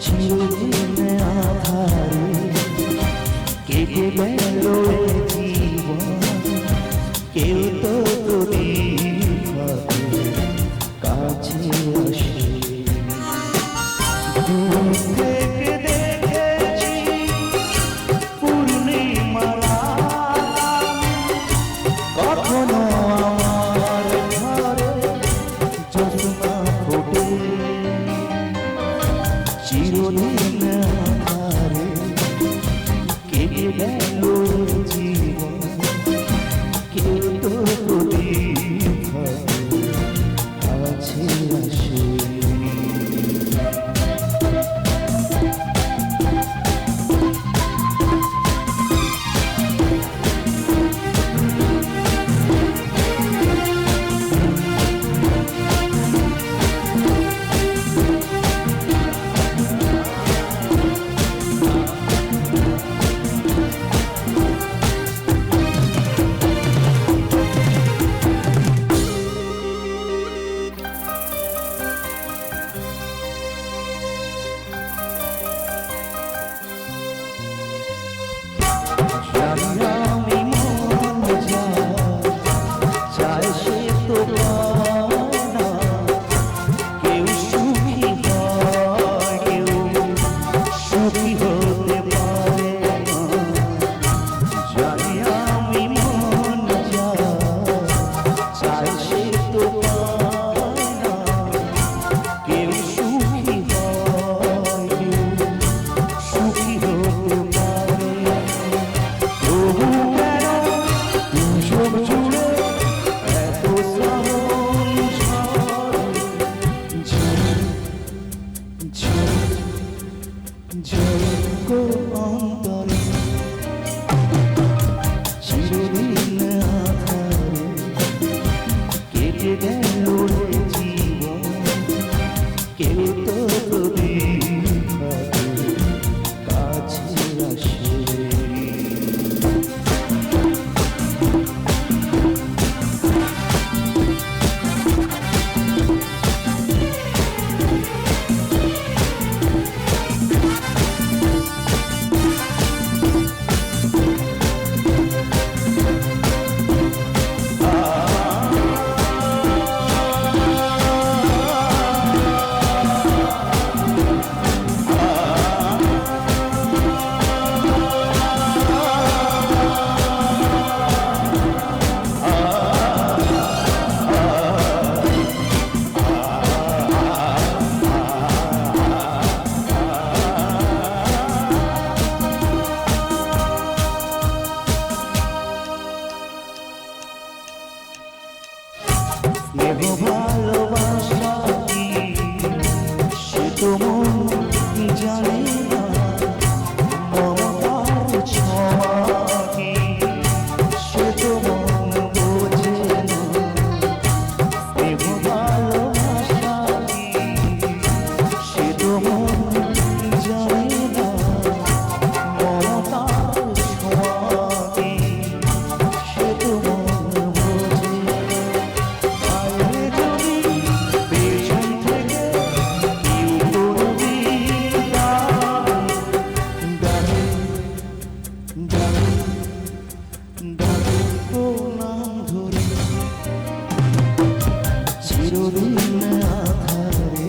जीवन आधारी। के के बैलों চিরদিন আকারে কেটে দেয় যোগ্য অন্তর চিরদিন আধারে কেটে দেয় Never. ডাকবো নাম ধরে চিরদিন আধারে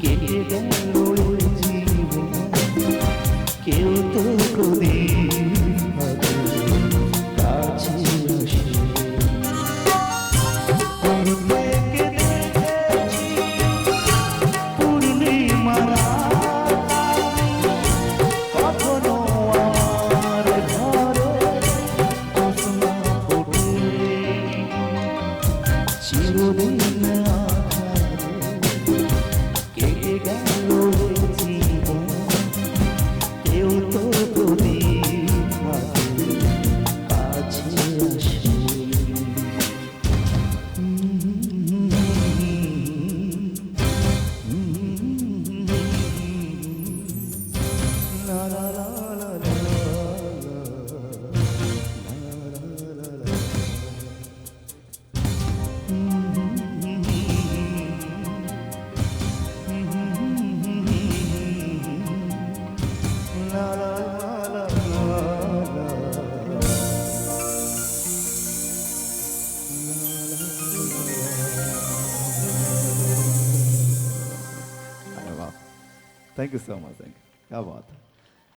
কেটে গেল জীবন? কেউ তো Thank you so much. Thank you. How about?